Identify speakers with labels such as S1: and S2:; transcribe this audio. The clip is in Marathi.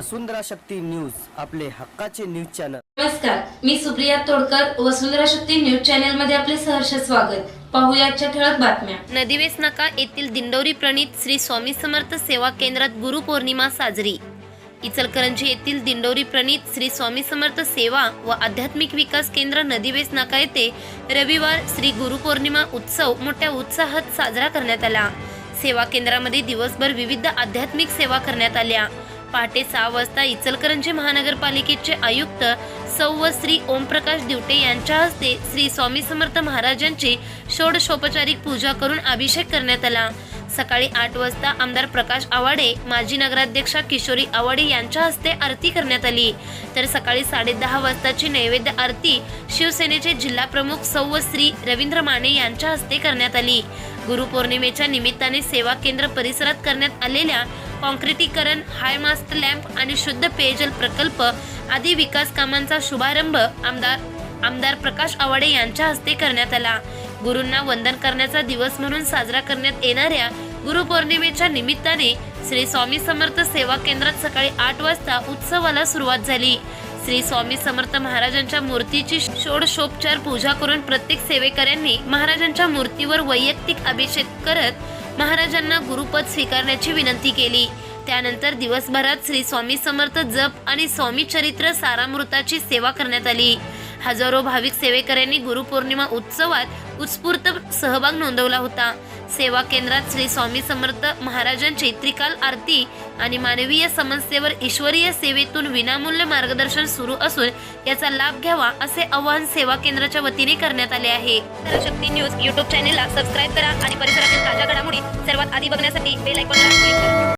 S1: वसुंधरा शक्ती न्यूज आपले हक्काचे न्यूज चॅनल.
S2: नमस्कार मी सुप्रिया तोडकर वसुंधरा शक्ती न्यूज चॅनलमध्ये आपले सहर्ष स्वागत. पाहूया आजच्या ठळक बातम्या.
S3: नदीवेस नाका येथील दिंडोरी प्रणित श्री स्वामी समर्थ सेवा केंद्रात गुरुपौर्णिमा साजरी. इचलकरंजी येथील दिंडोरी प्रणित श्री स्वामी समर्थ सेवा व आध्यात्मिक विकास केंद्र नदीवेस नाका येथे रविवार श्री गुरुपौर्णिमा उत्सव मोठ्या उत्साहात साजरा करण्यात आला. सेवा केंद्रामध्ये दिवसभर विविध आध्यात्मिक सेवा करण्यात आल्या. पहाटे सहा वाजता इचलकरंजी महानगरपालिकेचे आयुक्त सौव श्री ओमप्रकाश दिवटे यांच्या हस्ते श्री स्वामी समर्थ महाराजांची षोडशोपचारिक पूजा करून अभिषेक करण्यात आला. सकाळी आठ वाजता आमदार प्रकाश आवाडे माजी नगराध्यक्षा किशोरी आवाडे यांच्या हस्ते आरती करण्यात आली. तर सकाळी साडेदहा वाजताची नैवेद्य आरती शिवसेनेचे जिल्हा प्रमुख सौव श्री रवींद्र माने यांच्या हस्ते करण्यात आली. गुरुपौर्णिमेच्या निमित्ताने सेवा केंद्र परिसरात करण्यात आलेल्या कॉन्क्रिटीकरण हायमास्ट लॅम्प आणि शुद्ध पेयजल प्रकल्प आदी विकास कामांचा शुभारंभ आमदार आमदार प्रकाश आवाडे यांच्या हस्ते करण्यात आला. गुरूंना वंदन करण्याचा दिवस म्हणून साजरा करण्यात येणाऱ्या गुरुपौर्णिमेच्या निमित्ताने श्री स्वामी समर्थ सेवा केंद्रात सकाळी आठ वाजता उत्सवाला सुरुवात झाली. श्री स्वामी समर्थ महाराजांच्या मूर्तीची षोडशोपचार पूजा करून प्रत्येक सेवेकऱ्यांनी महाराजांच्या मूर्तीवर वैयक्तिक अभिषेक करत महाराजांना गुरुपद स्वीकारण्याची विनंती केली. त्यानंतर दिवसभरात श्री स्वामी समर्थ जप आणि स्वामी चरित्र सारामृताची सेवा करण्यात आली. हजारो भाविक सेवेकऱ्यांनी गुरुपौर्णिमा उत्सवात उत्स्फूर्त सहभाग नोंदवला होता. सेवा केंद्रात श्री स्वामी समर्थ महाराजांची त्रिकाल आरती आणि मानवीय समस्येवर ईश्वरीय सेवेतून विनामूल्य मार्गदर्शन सुरू असून याचा लाभ घ्यावा असे आवाहन सेवा केंद्राच्या वतीने करण्यात आले आहे. शक्ती न्यूज युट्यूब चॅनेलला सबस्क्राईब करा आणि परिसरातील ताज्या घडामोडी सर्वात आधी बघण्यासाठी बेल आयकॉनला क्लिक करा.